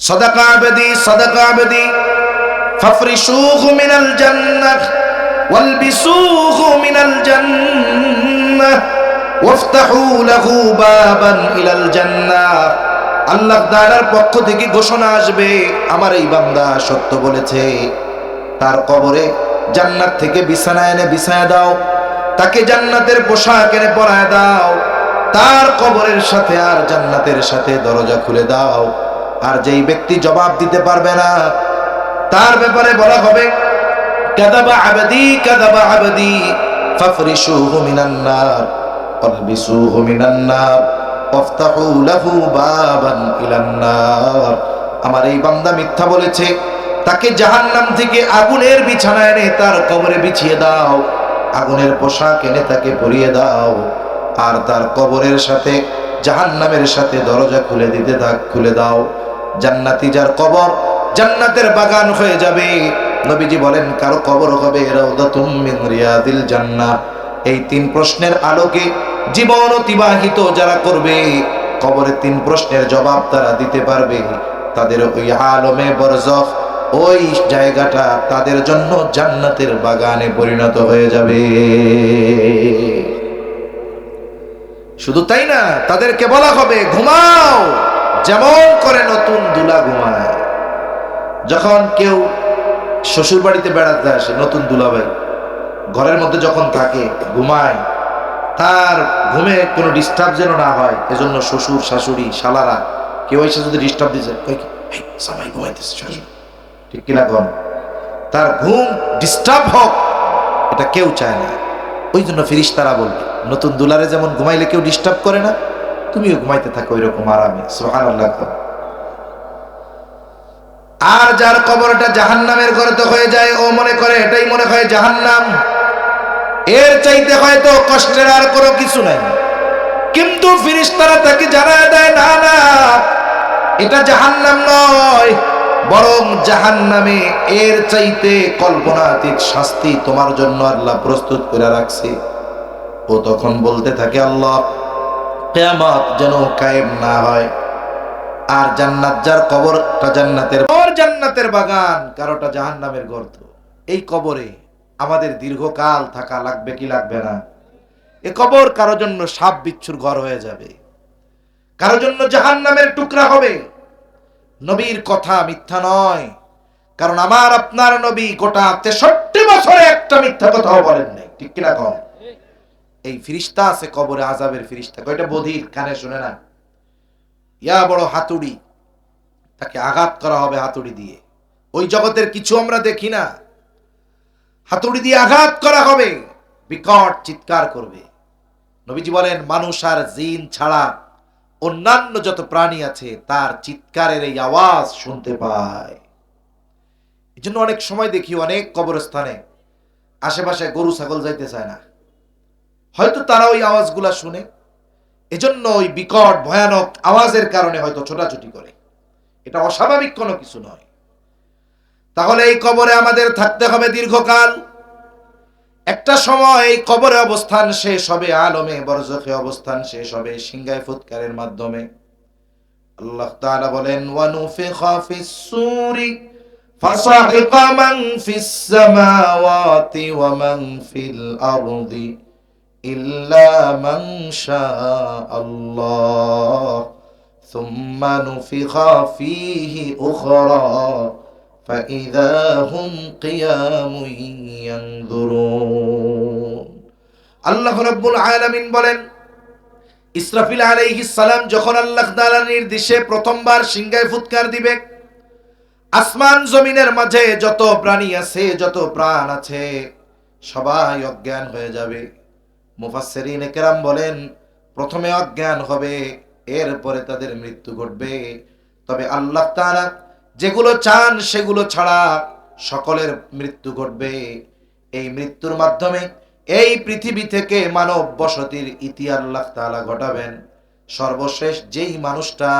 صدق عبدي صدق عبدي فافرشوه من الجنة والبسوه من الجنة وافتحوا له بابا إلى الجنة আল্লাহ তাআলার পক্ষ থেকে ঘোষণা আসবে আমার এই বান্দা সত্য বলেছে তার কবরে জান্নাত থেকে বিছানা এনে বিছায় দাও তাকে জান্নাতের পোশাক এনে পরায় দাও তার কবরের সাথে আর জান্নাতের সাথে দরজা খুলে দাও আর যেই ব্যক্তি জবাব দিতে পারবে না, তার ব্যাপারে বলা হবে, কাদাবা আবদি কাদাবা আবদি, ফাফরিশুহু মিনান নার ওয়ালবিসুহু মিনান লাহু বাবান আমার এই বান্দা মিথ্যা বলেছে, তাকে জাহান্নাম থেকে আগুনের বিছানা এনে তার কবরে বিছিয়ে দাও, আগুনের পোশাক এনে তাকে পরিয়ে দাও, আর তার কবরের সাথে জাহান্নামের সাথে দরজা খুলে দিতে থাক, খুলে দাও। জান্নাতি যার কবর জান্নাতের বাগান হয়ে যাবে। নবীজি বলেন, কারও কবর হবে মিন এই তিন প্রশ্নের আলোকে জীবন অতিবাহিত যারা করবে কবরে তিন প্রশ্নের জবাব তারা দিতে পারবে। তাদের ওই আলমে বরজখ, ওই জায়গাটা তাদের জন্য জান্নাতের বাগানে পরিণত হয়ে যাবে। শুধু তাই না, তাদেরকে বলা হবে, ঘুমাও! যেমন করে নতুন দুলা ঘুমায়। যখন কেউ শ্বশুর বাড়িতে বেড়াতে আসে নতুন দুলা দুলাভাই ঘরের মধ্যে যখন থাকে ঘুমায় তার ঘুমে কোনো ডিস্টার্ব যেন না হয় এজন্য শ্বশুর শাশুড়ি শালারা কেউ এসে যদি ডিস্টার্ব "এই, জামাই ঘুমাইতেছে শ্বশুর ঠিক কিনা কম তার ঘুম ডিস্টার্ব হোক এটা কেউ চায় না। ওই জন্য ফিরিস তারা বলবে নতুন দুলারে যেমন ঘুমাইলে কেউ ডিস্টার্ব করে না তুমিও ঘুমাইতে থাকো ওইরকম আরামে সোহান আর যার কবরটা জাহান্নামের ঘরে তো হয়ে যায়, ও মনে করে এটাই মনে হয় জাহান্নাম। এর চাইতে হয়তো কষ্টের আর কোনো কিছু নাই। কিন্তু ফিরিস্তারা তাকে জানায় দেয়, না না, এটা জাহান্নাম নয়, বরং জাহান্নামে এর চাইতে কল্পনাতীত শাস্তি তোমার জন্য আল্লাহ প্রস্তুত করে রাখছে। ও তখন বলতে থাকে, আল্লাহ কেয়ামত যেন কায়েম না হয়। আর জান্নাত যার কবরটা জান্নাতের ওর জান্নাতের বাগান, কারোটা জাহান্নামের গর্ত। এই কবরে আমাদের দীর্ঘকাল থাকা লাগবে কি লাগবে না? এ কবর কারও জন্য সাপ বিচ্ছুর ঘর হয়ে যাবে। কারও জন্য জাহান্নামের টুকরা হবে। নবীর কথা মিথ্যা নয়। কারণ আমার আপনার নবী গোটা তেষট্টি বছরে একটা মিথ্যা কথাও বলেন নাই। ঠিক কিনা কম? এই ফিরিস্তা আছে কবরে আজাবের ফিরিস্তা। কয়টা বধির, কানে শুনে না? ইয়া বড় হাতুড়ি, তাকে আঘাত করা হবে হাতুড়ি দিয়ে। ওই জগতের কিছু আমরা দেখি না। হাতুড়ি দিয়ে আঘাত করা হবে, বিকট চিৎকার করবে। নবীজি বলেন, মানুষ আর জিন ছাড়া অন্যান্য যত প্রাণী আছে, তার চিৎকারের এই আওয়াজ শুনতে পায়। এই জন্য অনেক সময় দেখি, অনেক কবরস্থানে আশেপাশে গরু ছাগল যাইতে চায় না। হয়তো তারা ওই আওয়াজগুলা শুনে, এজন্য ওই বিকট, ভয়ানক আওয়াজের কারণে হয়তো ছোটাছুটি করে। এটা অস্বাভাবিক কোনো কিছু নয়। তাহলে এই কবরে আমাদের থাকতে হবে দীর্ঘকাল। একটা সময় এই কবরে অবস্থান শেষ হবে, আলমে বরজখে অবস্থান শেষ হবে সিংগায় ফুৎকারের মাধ্যমে। আল্লাহ তাআলা বলেন ওয়ানুফিখা ফিস সূরি, ফাসাহিক মান ফিস সামাওয়াতি ওয়া মান ফিল আরদি। ইল্লা মান শাআল্লাহ ثم نفخ فيه أخرى فإذا هم قيام ينظرون আল্লাহ রাব্বুল আলামিন বলেন ইসরাফিল আলাইহিস সালাম যখন আল্লাহ তাআলার নির্দেশে প্রথমবার সিংহায় ফুৎকার দিবে আসমান জমিনের মাঝে যত প্রাণী আছে যত প্রাণ আছে সবাই অজ্ঞান হয়ে যাবে মুফাসসিরিন কেরাম বলেন, প্রথমে অজ্ঞান হবে, এরপরে তাদের মৃত্যু ঘটবে। তবে আল্লাহ তাআলা যেগুলো চান সেগুলো ছাড়া সকলের মৃত্যু ঘটবে। এই মৃত্যুর মাধ্যমে এই পৃথিবী থেকে মানব বসতির ইতি আল্লাহ তাআলা ঘটাবেন। সর্বশেষ যেই মানুষটা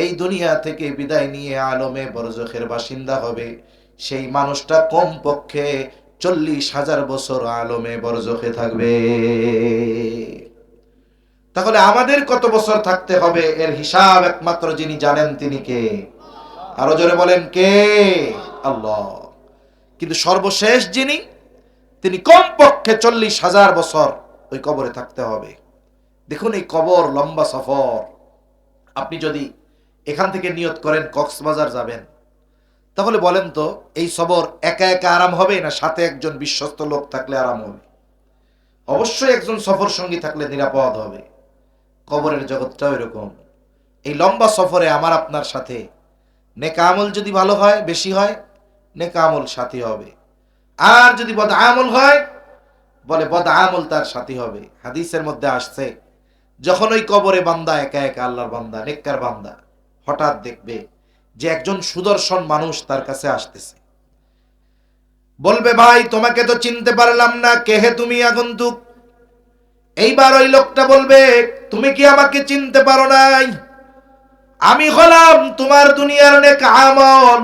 এই দুনিয়া থেকে বিদায় নিয়ে আলমে বরজখের বাসিন্দা হবে, সেই মানুষটা কম পক্ষে চল্লিশ হাজার বছর আলমে বরজখে থাকবে। তাহলে আমাদের কত বছর থাকতে হবে? এর হিসাব একমাত্র যিনি জানেন তিনি কে? আরও জোরে বলেন, কে? আল্লাহ। কিন্তু সর্বশেষ যিনি, তিনি কমপক্ষে চল্লিশ হাজার বছর ওই কবরে থাকতে হবে। দেখুন এই কবর লম্বা সফর। আপনি যদি এখান থেকে নিয়ত করেন, কক্সবাজার যাবেন তাহলে বলেন তো, এই সবর একা একা আরাম হবে না সাথে একজন বিশ্বস্ত লোক থাকলে আরাম হবে? অবশ্যই একজন সফর সঙ্গী থাকলে নিরাপদ হবে। কবরের জগৎটাও এরকম। এই লম্বা সফরে আমার আপনার সাথে। নেকা আমল যদি ভালো হয়, বেশি হয়, নেকা আমল সাথী হবে। আর যদি বদ আমল হয়, বলে বদ আমল তার সাথী হবে। হাদিসের মধ্যে আসছে, যখন ওই কবরে বান্দা একা একা আল্লাহর বান্দা, নেককার বান্দা, হঠাৎ দেখবে যে একজন সুদর্শন মানুষ তার কাছে আসতেছে। বলবে, ভাই, তোমাকে তো চিনতে পারলাম না কেহে তুমি আগন্তুক? এইবার ওই লোকটা বলবে, তুমি কি আমাকে চিনতে পারো নাই? আমি হলাম তোমার দুনিয়ার নেক আমল।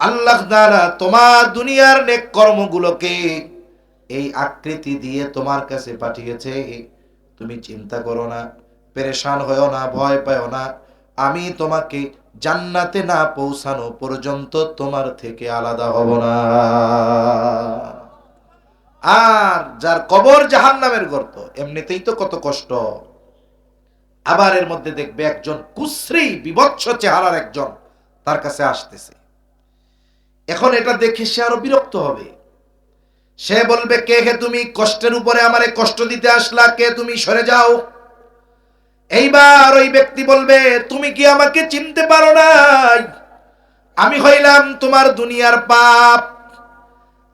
আল্লাহ দ্বারা তোমার দুনিয়ার নেক কর্মগুলোকে এই আকৃতি দিয়ে তোমার কাছে পাঠিয়েছে। তুমি চিন্তা করো না, পেরেশান হয়েও না, ভয় পাও না। আমি তোমাকে জান্নাতে না পৌঁছানো পর্যন্ত তোমার থেকে আলাদা হব না। আর যার কবর জাহান নামের গর্ত, এমনিতেই তো কত কষ্ট। আবার এর মধ্যে দেখবে একজন কুশ্রী বিভৎস চেহারার একজন তার কাছে আসতেছে। এখন এটা দেখে সে আরও বিরক্ত হবে। সে বলবে, কে হে তুমি? কষ্টের উপরে আমারে কষ্ট দিতে আসলা, কে তুমি? সরে যাও। এইবার ওই ব্যক্তি বলবে, তুমি কি আমাকে চিনতে পারো নাই? আমি হইলাম তোমার দুনিয়ার পাপ।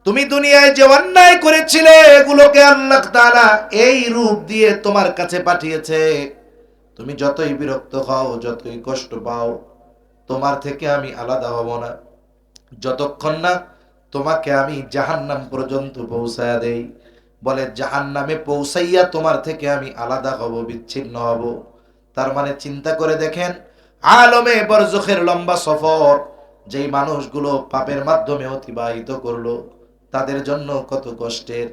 তুমি দুনিয়ায় যে অন্যায় করেছিলে, এগুলোকে আল্লাহ তাআলা এই রূপ দিয়ে তোমার কাছে পাঠিয়েছে। তুমি যতই বিরক্ত হও, যতই কষ্ট পাও, তোমার থেকে আমি আলাদা হব না। যতক্ষণ না তোমাকে আমি জাহান্নাম পর্যন্ত পৌঁছায়া দেই। বলে, জাহান্নামে পৌঁছাইয়া তোমার থেকে আমি আলাদা হব, বিচ্ছিন্ন হব। তার মানে চিন্তা করে দেখেন, আলমে বরজখের লম্বা সফর, যেই মানুষগুলো পাপের মাধ্যমে অতিবাহিত করল, তাদের জন্য কত কষ্টের।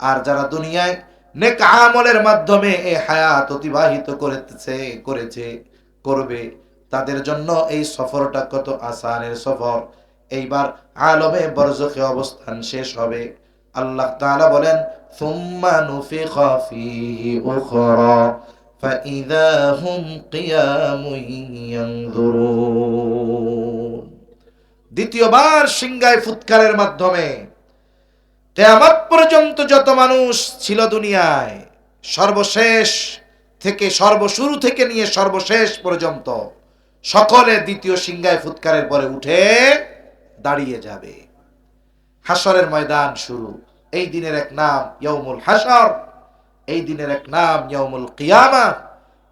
আর যারা দুনিয়ায় নেক আমলের মাধ্যমে এই হায়াত অতিবাহিত করেছে করেছে, করবে, তাদের জন্য এই সফরটা কত আসানের সফর। এইবার আলমে বরজখে অবস্থান শেষ হবে। আল্লাহ তাআলা বলেন সুম্মা নুফিখা ফীহি উখরা فإذا هم قيام ينظرون দ্বিতীয়বার সিংগায় ফুৎকারের মাধ্যমে কেয়ামত পর্যন্ত যত মানুষ ছিল দুনিয়ায় সর্বশেষ থেকে সর্বশুরু থেকে নিয়ে সর্বশেষ পর্যন্ত সকলে দ্বিতীয় সিংগায় ফুৎকারের পরে উঠে দাঁড়িয়ে যাবে হাসরের ময়দান শুরু। এই দিনের এক নাম ইয়ৌমুল হাসর এই দিনের এক নাম ইয়ৌমুল কিয়ামা,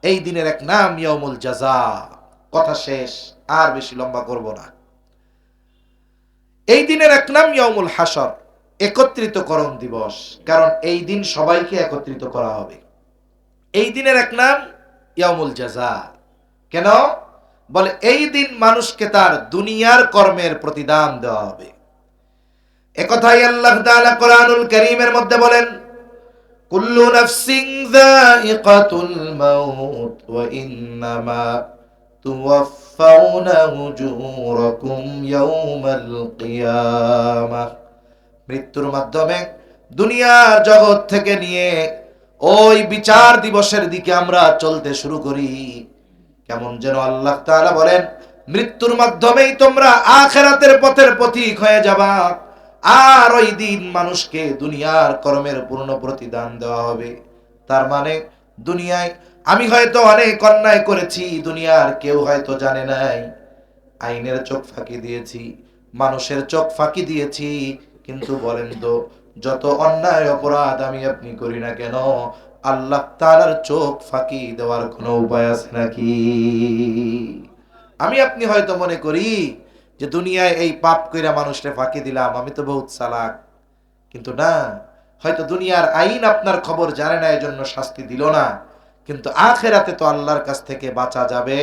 এই দিনের এক নাম ইয়ৌমুল জাজা কথা শেষ, আর বেশি লম্বা করব না। এই দিনের এক নাম ইয়ৌমুল হাসর একত্রিতকরণ দিবস, কারণ এই দিন সবাইকে একত্রিত করা হবে। এই দিনের এক নাম ইয়ামুল জাজা কেন? বলে এই দিন মানুষকে তার দুনিয়ার কর্মের প্রতিদান দেওয়া হবে। একথাই আল্লাহ তাআলা কোরআনুল কারীমের মধ্যে বলেন, কুল্লু নাফসিন যায়িকাতুল মাউত ওয়া ইন্নামা তুওয়াফাউনা উজুরাকুম ইয়াওমাল কিয়ামাহ মৃত্যুর মাধ্যমে দুনিয়ার জগৎ থেকে নিয়ে ওই বিচার দিবসের দিকে আমরা চলতে শুরু করি। কেমন যেন আল্লাহ তাআলা বলেন, মৃত্যুর মাধ্যমেই তোমরা আখেরাতের পথের পথিক হয়ে যাবা। আর ওই দিন মানুষকে দুনিয়ার কর্মের পূর্ণ প্রতিদান দেওয়া হবে। তার মানে দুনিয়ায় আমি হয়তো অনেক অন্যায় করেছি, দুনিয়ার কেউ হয়তো জানে নাই। আইনের চোখ ফাঁকি দিয়েছি, মানুষের চোখ ফাঁকি দিয়েছি, কিন্তু বলেন তো, যত অন্যায় অপরাধ আমি আপনি করি না কেন, আল্লাহ তাআলার চোখ ফাঁকি দেওয়ার কোনো উপায় আছে নাকি? আমি আপনি হয়তো মনে করি যে দুনিয়ায় এই পাপ কইরা মানুষকে ফাঁকি দিলাম, আমি তো বহুত চালাক। কিন্তু না, হয়তো দুনিয়ার আইন আপনার খবর জানে না এই জন্য শাস্তি দিল না। কিন্তু আখেরাতে তো আল্লাহর কাছ থেকে বাঁচা যাবে।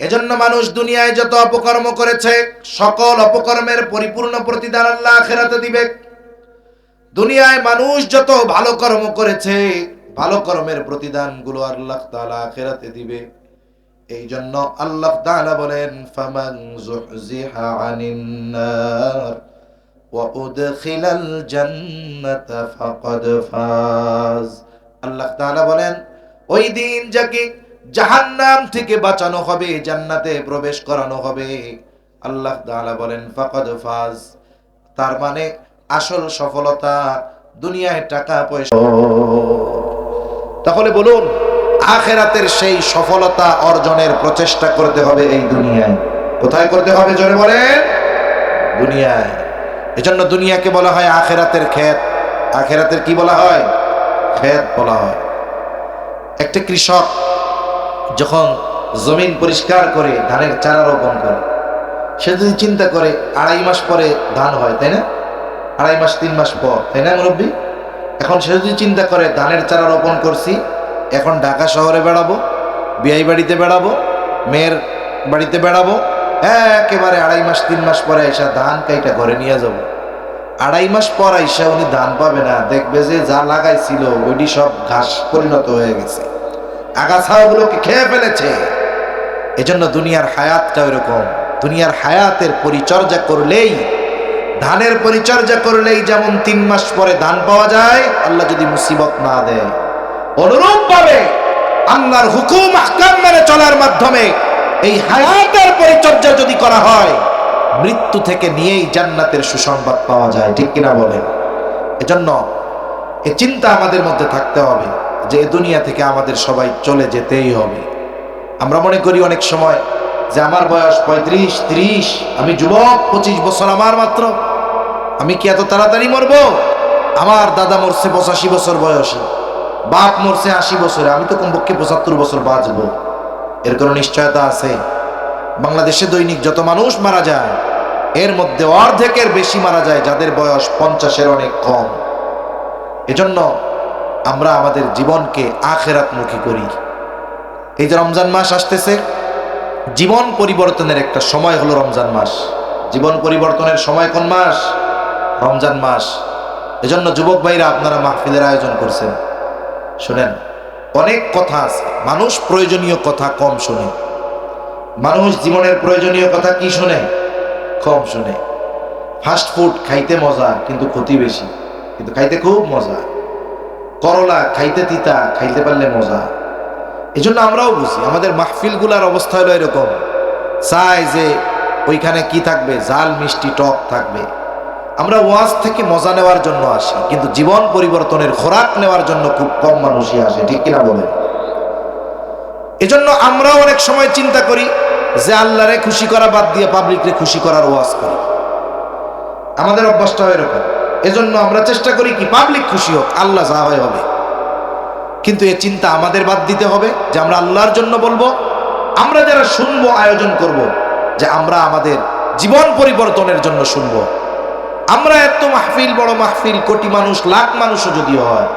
এজন্য মানুষ দুনিয়ায় যত অপকর্ম করেছে, সকল অপকর্মের পরিপূর্ণ প্রতিদান আল্লাহ আখেরাতে দিবে। দুনিয়ায় মানুষ যত ভালো কর্ম করেছে, ভালো কর্মের প্রতিদানগুলো আল্লাহ তাআলা আখেরাতে দিবে। এই জন্য আল্লাহ তাআলা বলেন, ফামান যুহজিহা আনিন নার ওয়া উদখিলাল জান্নাতা ফাকাদ ফাজ। আল্লাহ তাআলা বলেন, ওই দিন যাকে জাহান্নাম থেকে বাঁচানো হবে, জান্নাতে প্রবেশ করানো হবে। আল্লাহ তাআলা বলেন, ফাকাদ ফাজ। তার মানে আসল সফলতা দুনিয়ায় টাকা পয়সা। তাহলে বলুন আখেরাতের সেই সফলতা অর্জনের প্রচেষ্টা করতে হবে এই দুনিয়ায়। কোথায় করতে হবে জোরে বলেন? দুনিয়ায়। এজন্য দুনিয়াকে বলা হয় আখেরাতের ক্ষেত। আখেরাতের কি বলা হয়? ক্ষেত বলা হয়। একটা কৃষক যখন জমিন পরিষ্কার করে ধানের চারা রোপণ করে, সে যদি চিন্তা করে আড়াই মাস পরে ধান হয়, তাই না? আড়াই মাস, তিন মাস পর, তাই না মুরব্বী? এখন সে যদি চিন্তা করে ধানের চারা রোপণ করছি এখন ঢাকা শহরে বেড়াবো, বিয়াই বাড়িতে বেড়াবো, মেয়ের বাড়িতে বেড়াবো হ্যাঁ একেবারে আড়াই মাস, তিন মাস পরে আইসা ধান কাইটা ঘরে নিয়ে যাব। আড়াই মাস পর আইসা উনি ধান পাবে না, দেখবে যে যা লাগাইছিল ওইটি সব ঘাস পরিণত হয়ে গেছে। আগাছাগুলোকে খেয়ে ফেলেছে। এজন্য দুনিয়ার হায়াতটা এরকম দুনিয়ার হায়াতের পরিচর্যা করলেই, ধানের পরিচর্যা করলেই যেমন তিন মাস পরে ধান পাওয়া যায়, আল্লাহ যদি মুসিবত না দেয়। অনুরূপ ভাবে আল্লাহর হুকুম, আহকাম মেনে চলার মাধ্যমে এই হায়াতের পরিচর্যা যদি করা হয়, মৃত্যু থেকে নিয়েই জান্নাতের সুসংবাদ পাওয়া যায়, ঠিক কিনা বলেন? এজন্য এ চিন্তা আমাদের মধ্যে থাকতে হবে যে দুনিয়া থেকে আমাদের সবাই চলে যেতেই হবে। আমরা মনে করি অনেক সময় যে আমার বয়স পঁয়ত্রিশ, ত্রিশ, আমি যুবক, পঁচিশ বছর আমার মাত্র। আমি কি এত তাড়াতাড়ি মরব? আমার দাদা মরছে পঁচাশি বছর বয়সে। বাপ মরছে আশি বছরে, আমি তো কমপক্ষে পঁচাত্তর বছর বাঁচবো। এর কোনো নিশ্চয়তা আছে? বাংলাদেশে দৈনিক যত মানুষ মারা যায়, এর মধ্যে অর্ধেকের বেশি মারা যায় যাদের বয়স পঞ্চাশের অনেক কম। এজন্য আমরা আমাদের জীবনকে আখেরাতমুখী করি। এই যে রমজান মাস আসতেছে, জীবন পরিবর্তনের একটা সময় হলো রমজান মাস। জীবন পরিবর্তনের সময় কোন মাস? রমজান মাস। এজন্য যুবক ভাইরা আপনারা মাহফিলের আয়োজন করছেন। শোনেন, অনেক কথা আছে। মানুষ প্রয়োজনীয় কথা কম শোনে। মানুষ জীবনের প্রয়োজনীয় কথা কি শোনে? কম শোনে। ফাস্ট ফুড খাইতে মজা, কিন্তু ক্ষতি বেশি। কিন্তু খাইতে খুব মজা। করলা খাইতে তিতা, খাইতে পারলে মজা। এই জন্য আমরাও বুঝি, আমাদের মাহফিলগুলার অবস্থা হলো এরকম। চাই যে ওইখানে কি থাকবে? জাল, মিষ্টি, টক থাকবে। আমরা ওয়াজ থেকে মজা নেওয়ার জন্য আসি, কিন্তু জীবন পরিবর্তনের খোরাক নেওয়ার জন্য খুব কম মানুষই আসে, ঠিক কিনা বলেন? এজন্য আমরাও অনেক সময় চিন্তা করি যে আল্লাহরে খুশি করা বাদ দিয়ে পাবলিকরে খুশি করার ওয়াজ করি। আমাদের অভ্যাসটা এরকম। এজন্য আমরা চেষ্টা করি কি পাবলিক খুশি হোক, আল্লাহ যা হয় হবে। কিন্তু এ চিন্তা আমাদের বাদ দিতে হবে যে আমরা আল্লাহর জন্য বলব, আমরা যারা শুনব, আয়োজন করব, যে আমরা আমাদের জীবন পরিবর্তনের জন্য শুনব। আমরা এত মাহফিল, বড় মাহফিল, কোটি মানুষ, লাখ মানুষও যদি হয়,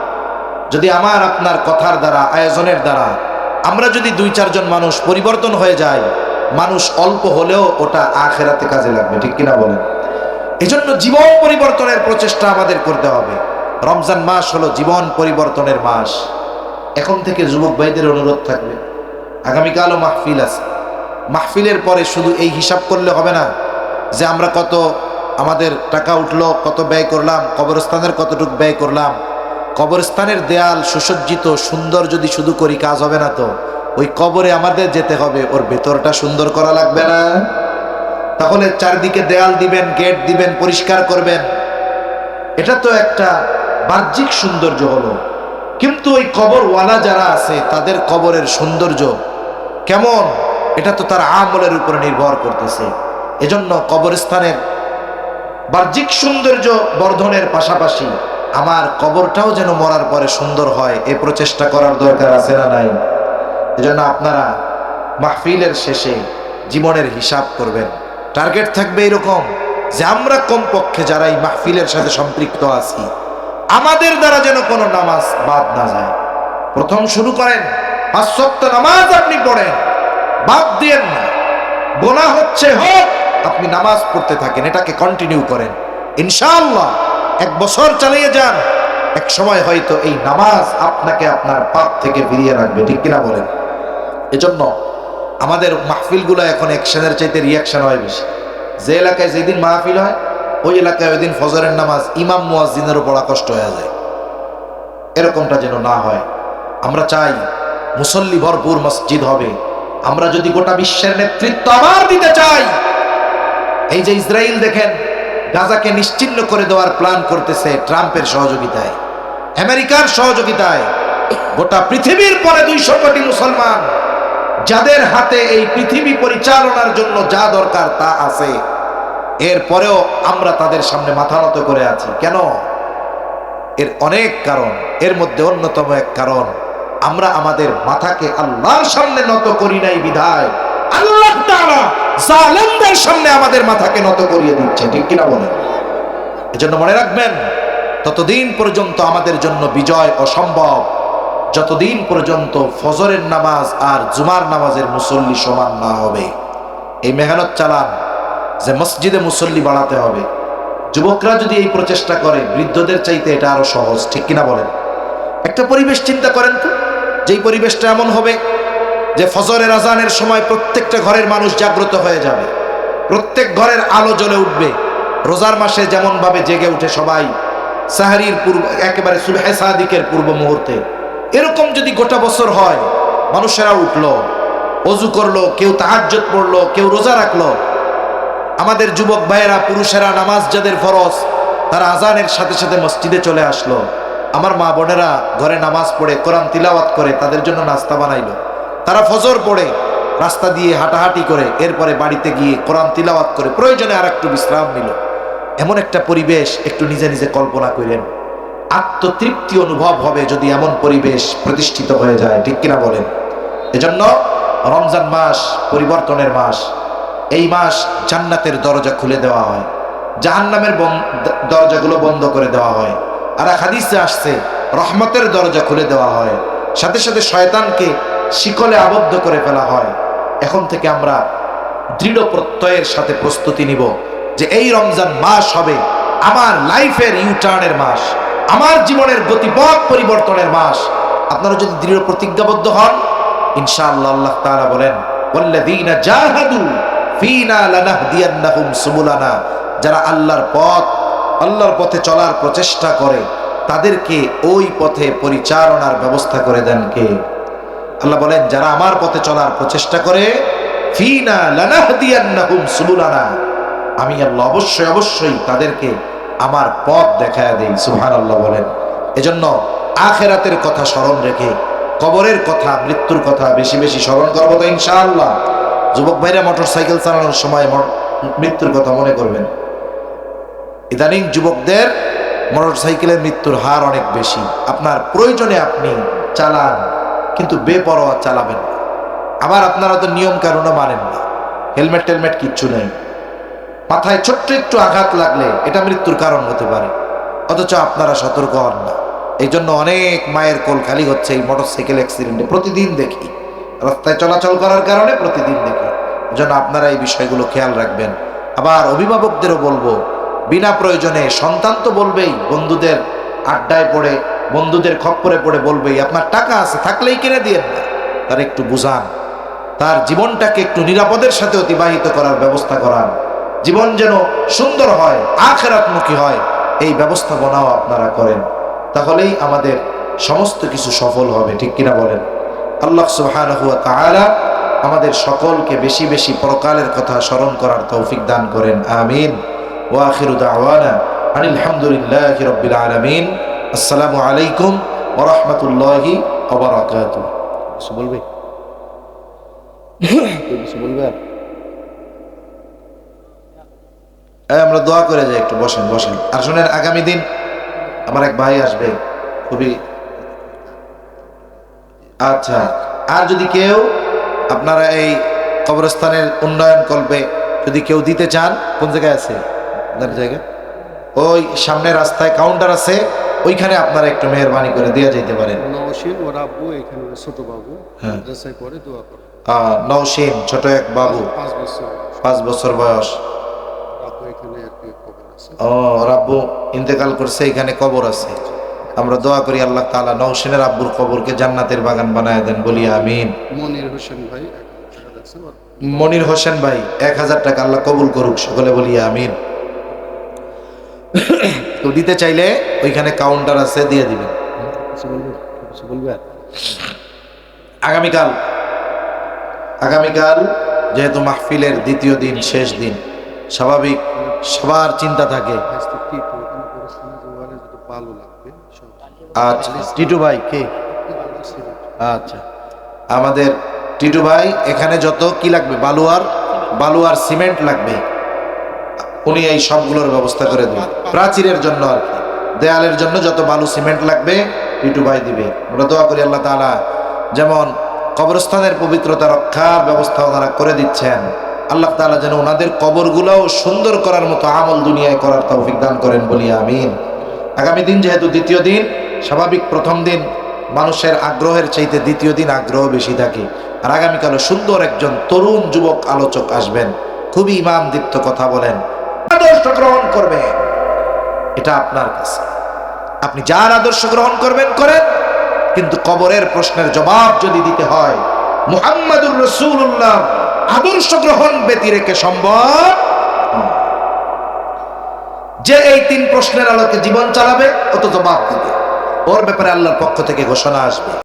যদি আমার, আপনার কথার দ্বারা, আয়োজনের দ্বারা, আমরা যদি দুই, চারজন মানুষ পরিবর্তন হয়ে যায় মানুষ অল্প হলেও ওটা আখেরাতে কাজে লাগবে, ঠিক কিনা বলেন? এজন্য জীবন পরিবর্তনের প্রচেষ্টা আমাদের করতে হবে। রমজান মাস হলো জীবন পরিবর্তনের মাস। এখন থেকে যুবক ভাইদের অনুরোধ থাকবে, আগামীকালও মাহফিল আছে। মাহফিলের পরে শুধু এই হিসাব করলে হবে না, যে আমরা কত আমাদের টাকা উঠল, কত ব্যয় করলাম, কবরস্থানের কতটুকু ব্যয় করলাম। কবরস্থানের দেয়াল সুসজ্জিত, সুন্দর যদি শুধু করি, কাজ হবে না তো। ওই কবরে আমাদের যেতে হবে, ওর ভেতরটা সুন্দর করা লাগবে না। তাহলে চারদিকে দেয়াল দিবেন, গেট দিবেন, পরিষ্কার করবেন। এটা তো একটা বাহ্যিক সৌন্দর্য হলো। কিন্তু ওই কবরওয়ালা যারা আছে, তাদের কবরের সৌন্দর্য কেমন? এটা তো তার আমলের উপর নির্ভর করতেছে। এজন্য কবরস্থানের বাহ্যিক সৌন্দর্য বর্ধনের পাশাপাশি আমার কবরটাও যেন মরার পরে সুন্দর হয় এই প্রচেষ্টা করার দরকার আছে না নাই? এজন্য আপনারা মাহফিলের শেষে জীবনের হিসাব করবেন। টার্গেট থাকবে এরকম যে আমরা কমপক্ষে যারা এই মাহফিলের সাথে সম্পৃক্ত আছি, আমাদের দ্বারা যেন কোনো নামাজ বাদ না যায়। প্রথম শুরু করেন, পাঁচ সপ্তাহ নামাজ আপনি পড়েন, বাদ দিয়েন না। গোনা হচ্ছে হোক আপনি নামাজ পড়তে থাকেন, এটাকে কন্টিনিউ করেন। ইনশাআল্লাহ, এক বছর চালিয়ে যান। এক সময় হয়তো এই নামাজ আপনাকে আপনার পাপ থেকে ফিরিয়ে রাখবে, ঠিক কিনা বলেন? এজন্য আমাদের মাহফিলগুলো এখন অ্যাকশনের চাইতে রিয়াকশন হয় বেশি। যে এলাকায় যেদিন মাহফিল হয়, ওই এলাকায় ওই দিন ফজরের নামাজ ইমাম মুয়াজ্জিনেরও পড়া কষ্ট হয়ে যায়। এরকমটা যেন না হয়। আমরা চাই মুসল্লি ভরপুর মসজিদ হবে। আমরা যদি গোটা বিশ্বের নেতৃত্ব আবার দিতে চাই এই যে ইসরায়েল দেখেন, গাজাকে নিশ্চিন্ন করে দেওয়ার প্ল্যান করতেছে ট্রাম্পের সহযোগিতায়, আমেরিকার সহযোগিতায়। গোটা পৃথিবীর পরে দুইশো কোটি মুসলমান, যাদের হাতে এই পৃথিবী পরিচালনার জন্য যা দরকার তা আছে। এরপরেও আমরা তাদের সামনে মাথা নত করে আছি। কেন? এর অনেক কারণ, এর মধ্যে অন্যতম এক কারণ, আমরা আমাদের মাথাকে আল্লাহর সামনে নত করি নাই বিধায়। আল্লাহ জালেমদের সামনে আমাদের মাথাকে নত করিয়ে দিচ্ছে, ঠিক কিনা বলেন? এজন্য মনে রাখবেন, ততদিন পর্যন্ত আমাদের জন্য বিজয় অসম্ভব। যতদিন পর্যন্ত ফজরের নামাজ আর জুমার নামাজের মুসল্লি সমান না হবে। এই মেহনত চালান যে মসজিদে মুসল্লি বাড়াতে হবে। যুবকরা যদি এই প্রচেষ্টা করে, বৃদ্ধদের চাইতে এটা আরও সহজ, ঠিক কিনা বলেন? একটা পরিবেশ চিন্তা করেন তো, যেই পরিবেশটা এমন হবে যে ফজরের আজানের সময় প্রত্যেকটা ঘরের মানুষ জাগ্রত হয়ে যাবে। প্রত্যেক ঘরের আলো জ্বলে উঠবে। রোজার মাসে যেমন ভাবে জেগে উঠে সবাই, সাহারির পূর্ব, একেবারে সুলহে সাদিকের পূর্ব মুহূর্তে। এরকম যদি গোটা বছর হয়, মানুষেরা উঠল, অজু করল, কেউ তাহাজ্জত পড়ল, কেউ রোজা রাখল। আমাদের যুবক ভাইয়েরা, পুরুষেরা, নামাজ যাদের ফরজ, তারা আজানের সাথে সাথে মসজিদে চলে আসলো। আমার মা বোনেরা ঘরে নামাজ পড়ে, কোরআন তিলাওয়াত করে, তাদের জন্য নাস্তা বানাইলো। তারা ফজর পড়ে, রাস্তা দিয়ে হাঁটাহাঁটি করে, এরপরে বাড়িতে গিয়ে কোরআন তিলাওয়াত করে, প্রয়োজনে আর একটু বিশ্রাম নিল। এমন একটা পরিবেশ একটু নিজে নিজে কল্পনা করেন। আত্মতৃপ্তি অনুভব হবে যদি এমন পরিবেশ প্রতিষ্ঠিত হয়ে যায়, ঠিক কিনা বলেন? এজন্য রমজান মাস পরিবর্তনের মাস। এই মাস জান্নাতের দরজা খুলে দেওয়া হয়। জাহান্নামের দরজাগুলো বন্ধ করে দেওয়া হয়। আর হাদিসে আসছে, রহমতের দরজা খুলে দেওয়া হয়। সাথে সাথে শয়তানকে শিকলে আবদ্ধ করে ফেলা হয়। এখন থেকে আমরা দৃঢ় প্রত্যয়ের সাথে প্রস্তুতি নিব যে এই রমজান মাস হবে আমার লাইফের ইউটার্নের মাস, আমার জীবনের গতিপথ পরিবর্তনের মাস। আপনারা যদি দৃঢ় প্রতিজ্ঞাবদ্ধ হন, ইনশাআল্লাহ আল্লাহ তাআলা বলেন যারা আল্লাহর পথ, আল্লাহর পথে চলার প্রচেষ্টা করে, তাদেরকে ওই পথে পরিচালনার ব্যবস্থা করে দেন কে? আল্লাহ বলেন, যারা আমার পথে চলার প্রচেষ্টা করে, ফিনা আমি আল্লাহ অবশ্যই অবশ্যই তাদেরকে আমার পথ দেখায় দেই, সুবহানাল্লাহ বলেন। এজন্য আখেরাতের কথা স্মরণ রেখে, কবরের কথা, মৃত্যুর কথা বেশি বেশি স্মরণ করব তো ইনশাআল্লাহ। যুবক ভাইরা মোটর সাইকেল চালানোর সময় মৃত্যুর কথা মনে করবেন। ইদানিং যুবকদের মোটর সাইকেলের মৃত্যুর হার অনেক বেশি। আপনার প্রয়োজনে আপনি চালান। কিন্তু বেপরোয়া চালাবেন না। আবার আপনারা তো নিয়ম কানুনও মানেন না। হেলমেট টেলমেট কিচ্ছু নেই। মাথায় ছোট্ট একটু আঘাত লাগলে এটা মৃত্যুর কারণ হতে পারে। অথচ আপনারা সতর্ক হন না। এই জন্য অনেক মায়ের কোল খালি হচ্ছে এই মোটর সাইকেল অ্যাক্সিডেন্টে। প্রতিদিন দেখি। রাস্তায় চলাচল করার কারণে প্রতিদিন দেখি। যেন আপনারা এই বিষয়গুলো খেয়াল রাখবেন। আবার অভিভাবকদেরও বলব, বিনা প্রয়োজনে সন্তান তো বলবেই, বন্ধুদের আড্ডায় পড়ে বন্ধুদের খপ্পরে পড়ে বলবেই আপনার টাকা আছে, থাকলেই কিনে দিয়ে তার একটু বুঝান। তার জীবনটাকে একটু নিরাপদের সাথে অতিবাহিত করার ব্যবস্থা করান। জীবন যেন সুন্দর হয়, আখেরাতমুখী হয়, এই ব্যবস্থাপনাও আপনারা করেন। তাহলেই আমাদের সমস্ত কিছু সফল হবে, ঠিক কিনা বলেন? আল্লাহ তাআলা আমাদের সকলকে বেশি বেশি পরকালের কথা স্মরণ করার তৌফিক দান করেন, আমিন। ওয়া আখিরু দাওয়ানা আনিল হামদুলিল্লাহি রাব্বিল আলামিন। আসসালামু আলাইকুম ওয়া রাহমাতুল্লাহি ওয়া বারাকাতুহু। কিছু বলবে? কিছু বলবে? আমরা দোয়া করে যাই, একটু বসেন বসেন। আর শোনেন, আগামী দিন আমার এক ভাই আসবে, খুবই আচ্ছা আর যদি কেউ আপনারা এই কবরস্থানের উন্নয়ন কল্পে যদি কেউ দিতে চান, কোন জায়গায় আছে? জায়গা? ওই সামনে রাস্তায় কাউন্টার আছে ওইখানে আপনারা একটু মেহরবানি করে দেওয়া যেতে পারেন নওশিন ওর আব্বু এখানে ছোট বাবু। হ্যাঁ। মাদ্রাসায় পড়ে দোয়া করে। নওশিন ছোট এক বাবু। পাঁচ বছর। পাঁচ বছর বয়স। ও রাব্বু ইন্তেকাল করছে এখানে কবর আছে। আমরা দোয়া করি আল্লাহ তাআলা নওশিনের আব্বুর কবরকে জান্নাতের বাগান বানায় দেন বলি আমিন। মনির হোসেন ভাই মনির হোসেন ভাই এক হাজার টাকা আল্লাহ কবুল করুক সকলে বলি আমিন। তো দিতে চাইলে ওইখানে কাউন্টার আছে দিয়ে দিবেন আগামীকাল আগামীকাল যেহেতু মাহফিলের দ্বিতীয় দিন শেষ দিন স্বাভাবিক সবার চিন্তা থাকে। আচ্ছা টিটু ভাই কে? আচ্ছা আমাদের টিটু ভাই এখানে যত কি লাগবে? বালু আর বালু আর সিমেন্ট লাগবে। উনি এই সবগুলোর ব্যবস্থা করে দেবেন প্রাচীরের জন্য আর কি। দেয়ালের জন্য যত বালু, সিমেন্ট লাগবে টিটু ভাই দিবে। আমরা দোয়া করি আল্লাহ তাআলা, যেমন কবরস্থানের পবিত্রতা রক্ষার ব্যবস্থা ওনারা করে দিচ্ছেন। আল্লাহ তাআলা যেন ওনাদের কবরগুলোও সুন্দর করার মতো আমল দুনিয়ায় করার তৌফিক দান করেন বলি, আমিন। আগামী দিন যেহেতু দ্বিতীয় দিন, স্বাভাবিক প্রথম দিন, মানুষের আগ্রহের চাইতে দ্বিতীয় দিন আগ্রহ বেশি থাকে। আর আগামীকালও সুন্দর একজন তরুণ যুবক আলোচক আসবেন। খুবই ইমাম দীপ্ত কথা বলেন। আদর্শ গ্রহণ করবে। এটা আপনার কাছে। আপনি যার আদর্শ গ্রহণ করবেন, করেন। কিন্তু কবরের প্রশ্নের জবাব যদি দিতে হয়, মুহাম্মাদুর রসুল্লাহ আদর্শ গ্রহণ ব্যতি রেখে সম্ভব যে এই তিন প্রশ্নের আলোকে জীবন চালাবে, অত জবাব দিবে। ওর ব্যাপারে আল্লাহর পক্ষ থেকে ঘোষণা আসবে।